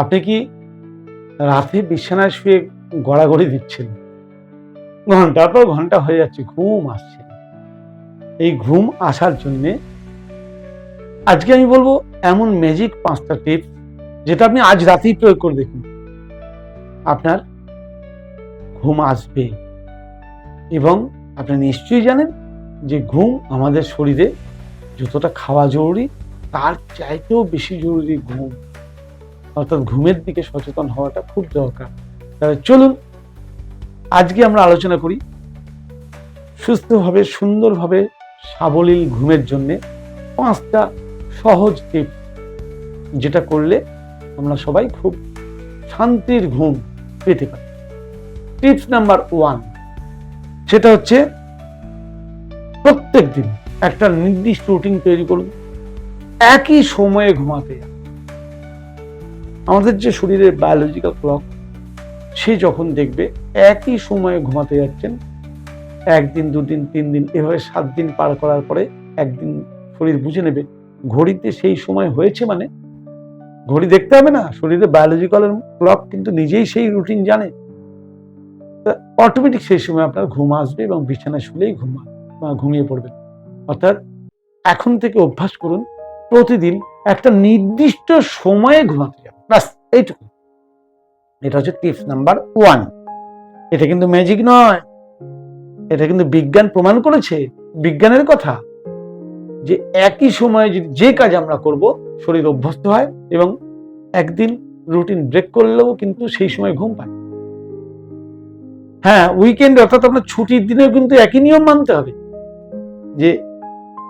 আপনি কি রাতে বিছানায় শুয়ে গড়াগড়ি দিচ্ছেন? ঘণ্টার পর ঘণ্টা হয়ে যাচ্ছে, ঘুম আসছে এই ঘুম আসার জন্যে আজকে আমি বলব এমন ম্যাজিক পাঁচটা টিপস যেটা আপনি আজ রাতেই প্রয়োগ করে দেখুন। আপনার ঘুম আসবে এবং আপনি নিশ্চয়ই জানেন যে ঘুম আমাদের শরীরে যতটা খাওয়া জরুরি, তার চাইতেও বেশি জরুরি ঘুম। অর্থাৎ ঘুমের দিকে সচেতন হওয়াটা খুব দরকার। তাহলে চলুন, আজকে আমরা আলোচনা করি সুস্থভাবে, সুন্দরভাবে সাবলীল ঘুমের জন্য পাঁচটা সহজ টিপ, যেটা করলে আমরা সবাই খুব শান্তির ঘুম পেতে পারি। টিপস নাম্বার ওয়ান, সেটা হচ্ছে প্রত্যেক দিন একটা নির্দিষ্ট রুটিন তৈরি করুন। একই সময়ে ঘুমাতে যান। আমাদের যে শরীরের বায়োলজিক্যাল ক্লক সে যখন দেখবে একই সময়ে ঘুমাতে যাচ্ছেন, একদিন, দুদিন তিন দিন এভাবে সাত দিন পার করার পরে একদিন শরীর বুঝে নেবে, ঘড়িতে সেই সময় হয়েছে মানে? ঘড়ি দেখতে হবে না, শরীরে বায়োলজিক্যাল ক্লক কিন্তু নিজেই সেই রুটিন জানে। অটোমেটিক সেই সময় আপনার ঘুম আসবে এবং বিছানায় শুলেই ঘুমা ঘুমিয়ে পড়বেন। অর্থাৎ এখন থেকে অভ্যাস করুন, প্রতিদিন একটা নির্দিষ্ট সময়ে ঘুমাতে ব্যাস, এইটুকু। এটা হচ্ছে টিপস নাম্বার ওয়ান এটা কিন্তু ম্যাজিক নয়। এটা কিন্তু বিজ্ঞান প্রমাণ করেছে, বিজ্ঞানের কথা। যে একই সময়ে যদি যে কাজ আমরা করব, শরীর অভ্যস্ত হয় এবং একদিন রুটিন ব্রেক করলেও কিন্তু সেই সময় ঘুম পায়। হ্যাঁ উইকেন্ড অর্থাৎ আপনার ছুটির দিনেও কিন্তু একই নিয়ম মানতে হবে। যে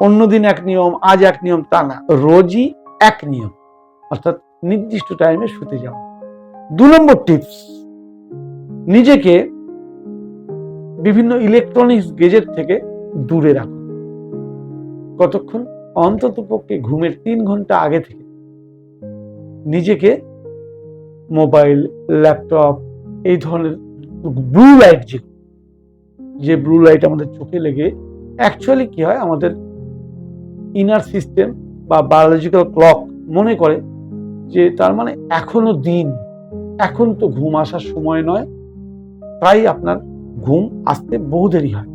অন্য দিন এক নিয়ম, আজ এক নিয়ম, তা না। রোজই এক নিয়ম। অর্থাৎ নির্দিষ্ট টাইমে শুতে যাওয়া দু নম্বর টিপস, নিজেকে বিভিন্ন ইলেকট্রনিক্স গেজেট থেকে দূরে রাখো। কতক্ষণ? অন্তত পক্ষে ঘুমের তিন ঘণ্টা আগে থেকে। নিজেকে মোবাইল ল্যাপটপ এই ধরনের ব্লু লাইট যে যে ব্লু লাইট আমাদের চোখে লেগে অ্যাকচুয়ালি কি হয়? আমাদের ইনার সিস্টেম বা বায়োলজিক্যাল ক্লক মনে করে যে তার মানে এখনও দিন, এখন তো ঘুম আসার সময় নয় তাই আপনার ঘুম আসতে বহু দেরি হয়।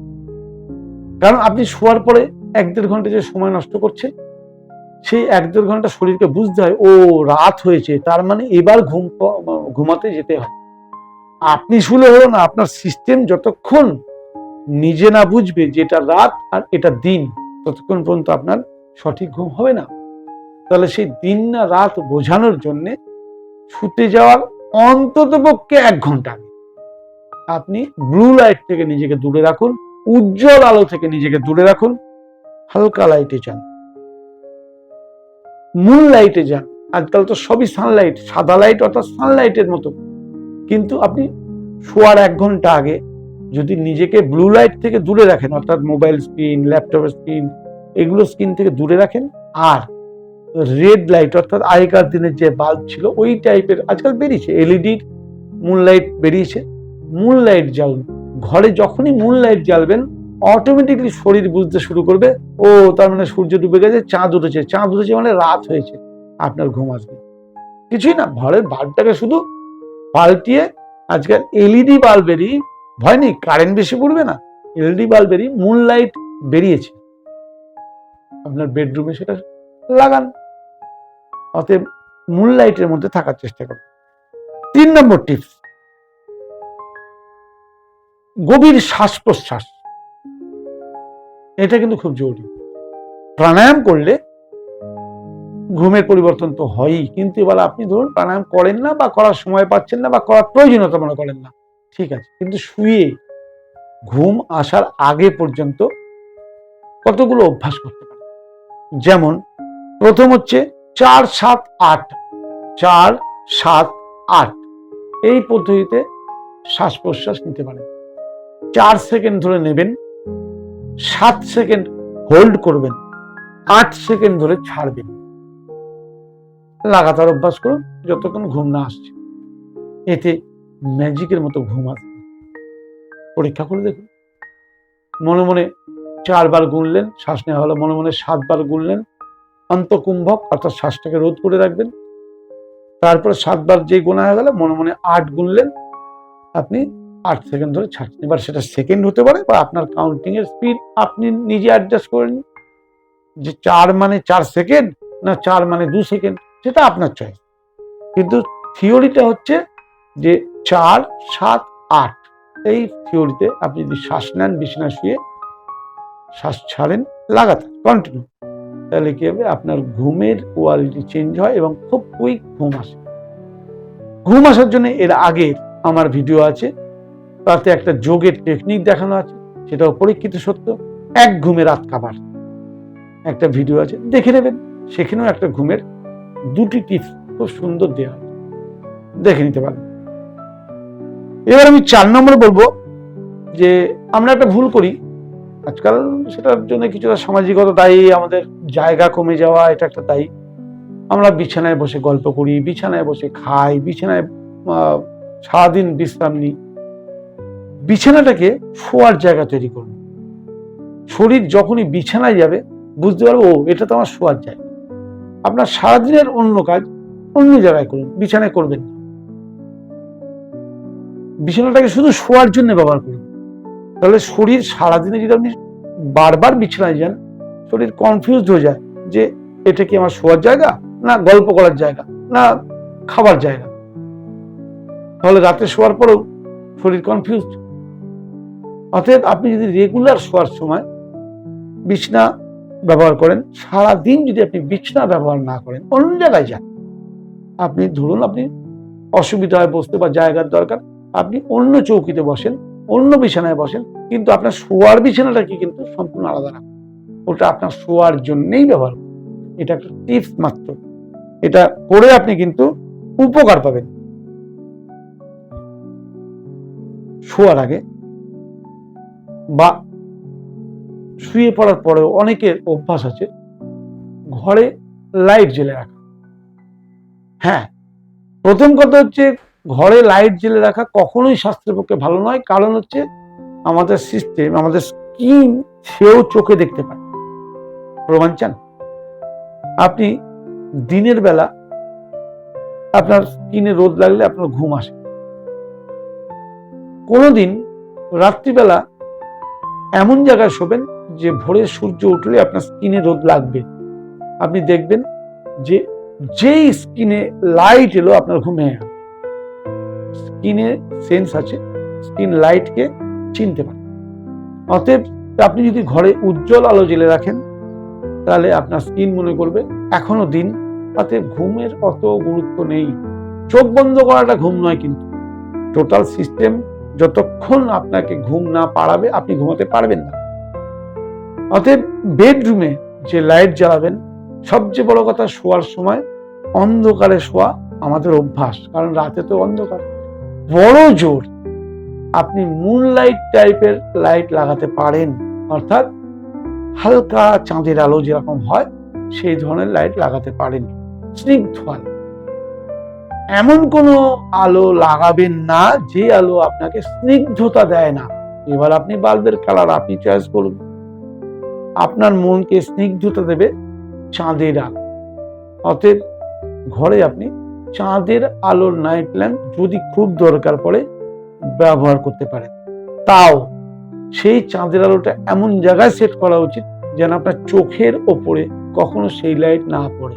কারণ আপনি শোয়ার পরে এক দেড় ঘণ্টা যে সময় নষ্ট করছে, সেই এক দেড় ঘণ্টা শরীরকে বুঝতে হয়, ও রাত হয়েছে, তার মানে এবার ঘুম ঘুমাতে যেতে হয়। আপনি শুলে হলো না, আপনার সিস্টেম যতক্ষণ নিজে না বুঝবে যে এটা রাত আর এটা দিন, ততক্ষণ পর্যন্ত আপনার সঠিক ঘুম হবে না। তাহলে সেই দিন না রাত বোঝানোর জন্য শুতে যাওয়ার অন্তত পক্ষে এক ঘণ্টা আপনি ব্লু লাইট থেকে নিজেকে দূরে রাখুন, উজ্জ্বল আলো থেকে নিজেকে দূরে রাখুন, হালকা লাইটে যান। মুন লাইটে যান। আজকাল তো সবই সানলাইট সাদা লাইট অর্থাৎ সানলাইটের মতো। কিন্তু আপনি শোয়ার এক ঘণ্টা আগে যদি নিজেকে ব্লু লাইট থেকে দূরে রাখেন, অর্থাৎ মোবাইল স্ক্রিন ল্যাপটপের স্ক্রিন এগুলো স্ক্রিন থেকে দূরে রাখেন, আর রেড লাইট অর্থাৎ আগেকার দিনের যে বাল্ব ছিল, ওই টাইপের আজকাল বেরিয়েছে এলইডি মুন লাইট বেরিয়েছে। মুন লাইট জ্বালুন ঘরে যখনই মুন লাইট জ্বালবেন অটোমেটিকলি শরীর বুঝতে শুরু করবে, ও তার মানে সূর্য ডুবে গেছে, চাঁদ উঠেছে। চাঁদ উঠেছে মানে রাত হয়েছে, আপনার ঘুম আসবে। কিছুই না, ঘরের বাল্বটাকে শুধু পাল্টিয়ে আজকাল এলইডি বাল্বেরই ভয় নেই কারেন্ট বেশি পড়বে না এলইডি বাল্বেরই মুন লাইট বেরিয়েছে। আপনার বেডরুমে সেটা লাগান। অতএব মুন লাইটের মধ্যে থাকার চেষ্টা করুন। তিন নম্বর টিপস গভীর শ্বাস প্রশ্বাস এটা কিন্তু খুব জরুরি। প্রাণায়াম করলে ঘুমের পরিবর্তন তো হয়ই, কিন্তু এবার আপনি ধরুন প্রাণায়াম করেন না বা করার সময় পাচ্ছেন না বা করার প্রয়োজনীয়তা মনে করেন না। ঠিক আছে, কিন্তু শুয়ে ঘুম আসার আগে পর্যন্ত কতগুলো অভ্যাস করতে পারেন? যেমন, প্রথম হচ্ছে চার সাত আট। চার সাত আট। এই পদ্ধতিতে শ্বাস প্রশ্বাস নিতে পারেন। চার সেকেন্ড ধরে নেবেন, সাত সেকেন্ড হোল্ড করবেন, আট সেকেন্ড ধরে ছাড়বেন। লাগাতার অভ্যাস করুন, যতক্ষণ ঘুম না আসছে। এতে ম্যাজিকের মতো ঘুম আসবে। পরীক্ষা করে দেখুন। মনে মনে চারবার গুনলেন, শ্বাস নেওয়া হলো, মনে মনে সাতবার গুনলেন অন্তকুম্ভক অর্থাৎ শ্বাসটাকে রোধ করে রাখবেন। তারপরে সাতবার যে গোনা হয়ে গেল, মনে মনে আট গুনলেন। আপনি আট সেকেন্ড ধরে ছাড়ছেন। এবার সেটা সেকেন্ড হতে পারে বা আপনার কাউন্টিং এর স্পিড আপনি নিজে অ্যাডজাস্ট করে নিন। যে চার মানে চার সেকেন্ড না চার মানে দু সেকেন্ড, সেটা আপনার চয়েস কিন্তু থিওরিটা হচ্ছে যে চার, সাত, আট, এই থিওরিতে আপনি যদি শ্বাস নেন বিছানা শুয়ে শ্বাস ছাড়েন, লাগাতার কন্টিনিউ তাহলে কি হবে আপনার ঘুমের কোয়ালিটি চেঞ্জ হয় এবং খুব কুইক ঘুম আসে। ঘুম আসার জন্য এর আগে আমার ভিডিও আছে, তাতে একটা যোগের টেকনিক দেখানো আছে, সেটাও পরীক্ষিত সত্য, এক ঘুমে রাত কাবার। একটা ভিডিও আছে, দেখে নেবেন, সেখানেও একটা ঘুমের দুটি টিপস খুব সুন্দর দেওয়া দেখে নিতে পারেন। এবার আমি চার নম্বর বলব যে, আমরা একটা ভুল করি আজকাল সেটার জন্য কিছুটা সামাজিকত দায়ী, আমাদের জায়গা কমে যাওয়া, এটা একটা দায়ী। আমরা বিছানায় বসে গল্প করি, বিছানায় বসে খাই, বিছানায় সারাদিন বিশ্রাম নিই। বিছানাটাকে শোয়ার জায়গা তৈরি করুন শরীর যখনই বিছানায় যাবে, বুঝতে পারব, ও, এটা তো আমার শোয়ার জায়গা। আপনার সারাদিনের অন্য কাজ অন্য জায়গায় করুন, বিছানায় করবেন বিছানাটাকে শুধু শোয়ার জন্য ব্যবহার করুন তাহলে শরীর সারাদিনে যদি আপনি বারবার বিছানায় যান, শরীর কনফিউজড হয়ে যায় যে এটা কি আমার শোয়ার জায়গা না গল্প করার জায়গা না খাবার জায়গা? তাহলে রাতে শোয়ার পরেও শরীর কনফিউজ অতএব আপনি যদি রেগুলার শোয়ার সময় বিছনা ব্যবহার করেন সারা দিন যদি আপনি বিছনা ব্যবহার না করেন, অন্য জায়গায় যান, আপনি ধরুন আপনি অসুবিধায় বসতে বা জায়গার দরকার, আপনি অন্য চৌকিতে বসেন অন্য বিছানায় বসেন, কিন্তু আপনার শোয়ার বিছানাটা কি কিন্তু সম্পূর্ণ আলাদা না। ওটা আপনার শোয়ার জন্যই ব্যবহার করুন। এটা একটা টিপস মাত্র। এটা করে আপনি কিন্তু উপকার পাবেন। শোয়ার আগে বা শুয়ে পড়ার পরেও অনেকের অভ্যাস আছে, ঘরে লাইট জ্বেলে রাখা। হ্যাঁ প্রথম কথা হচ্ছে ঘরে লাইট জ্বেলে রাখা কখনোই স্বাস্থ্যের পক্ষে ভালো নয়। কারণ হচ্ছে আমাদের সিস্টেম আমাদের স্কিন সেও চোখে দেখতে পায়। প্রমাণ চান? আপনি দিনের বেলা আপনার স্কিনে রোদ লাগলে আপনার ঘুম আসে। কোনোদিন রাত্রিবেলা এমন জায়গায় শোবেন যে ভোরে সূর্য উঠলে আপনার স্কিনে রোদ লাগবে। আপনি দেখবেন যে যেই স্কিনে লাইট এলো, আপনার ঘুমে স্কিনে সেন্স আছে, স্কিন লাইটকে চিনতে পারে অতএব আপনি যদি ঘরে উজ্জ্বল আলো জ্বেলে রাখেন, তাহলে আপনার স্কিন মনে করবে, এখনও দিন। তাতে ঘুমের অত গুরুত্ব নেই। চোখ বন্ধ করাটা ঘুম নয় কিন্তু। টোটাল সিস্টেম যতক্ষণ আপনাকে ঘুম না পাড়াবে, আপনি ঘুমাতে পারবেন না। অতএব বেডরুমে যে লাইট জ্বালাবেন, সবচেয়ে বড় কথা শোয়ার সময় অন্ধকারে শোয়া আমাদের অভ্যাস, কারণ রাতে তো অন্ধকার। বড় জোর আপনি মুন লাইট টাইপের লাইট লাগাতে পারেন। অর্থাৎ হালকা চাঁদের আলো যেরকম হয়, সেই ধরনের লাইট লাগাতে পারেন। স্নিগ্ধ আলো। এমন কোনো আলো লাগাবেন না যে আলো আপনাকে স্নিগ্ধতা দেয় না। এবার আপনি বাল্বের কালার আপনি চয়েস করুন। আপনার মনকে স্নিগ্ধতা দেবে চাঁদের আলো। অতএব ঘরে আপনি চাঁদের আলোর নাইট ল্যাম্প যদি খুব দরকার পড়ে, ব্যবহার করতে পারেন তাও সেই চাঁদের আলোটা এমন জায়গায় সেট করা উচিত যেন আপনার চোখের ওপরে কখনো সেই লাইট না পড়ে।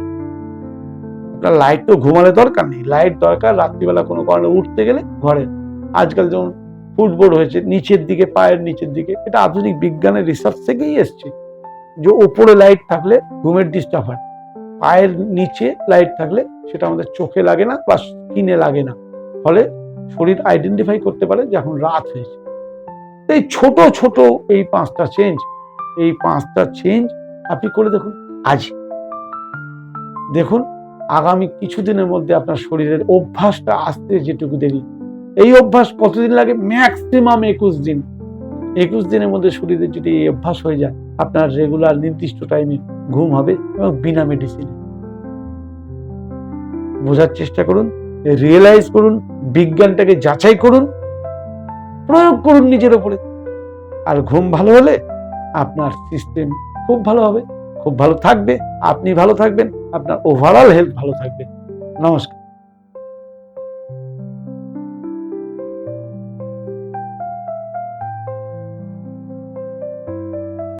আপনার লাইট তো ঘুমালে দরকার নেই। লাইট দরকার, রাত্রিবেলা কোনো কারণে উঠতে গেলে ঘরে। আজকাল যেমন ফুটবোর্ড হয়েছে, নিচের দিকে, পায়ের নিচের দিকে, এটা আধুনিক বিজ্ঞানের রিসার্চ থেকেই এসছে যে ওপরে লাইট থাকলে ঘুমের ডিস্টার্ব হয়। পায়ের নিচে লাইট থাকলে সেটা আমাদের চোখে লাগে না বা স্কিনে লাগে না। ফলে শরীর আইডেন্টিফাই করতে পারে যে এখন রাত হয়েছে। এই ছোট ছোট এই পাঁচটা চেঞ্জ এই পাঁচটা চেঞ্জ আপনি করে দেখুন আজ। দেখুন আগামী কিছুদিনের মধ্যে আপনার শরীরের অভ্যাসটা আসতে যেটুকু দেরি। এই অভ্যাস কতদিন লাগে? ম্যাক্সিমাম একুশ দিন। একুশ দিনের মধ্যে শরীরের যদি এই অভ্যাস হয়ে যায়, আপনার রেগুলার নির্দিষ্ট টাইমে ঘুম হবে এবং বিনা মেডিসিনে বোঝার চেষ্টা করুন রিয়েলাইজ করুন, বিজ্ঞানটাকে যাচাই করুন, প্রয়োগ করুন নিজের ওপরে আর ঘুম ভালো হলে আপনার সিস্টেম খুব ভালো হবে, খুব ভালো থাকবে, আপনি ভালো থাকবেন, আপনার ওভারঅল হেলথ ভালো থাকবে। নমস্কার।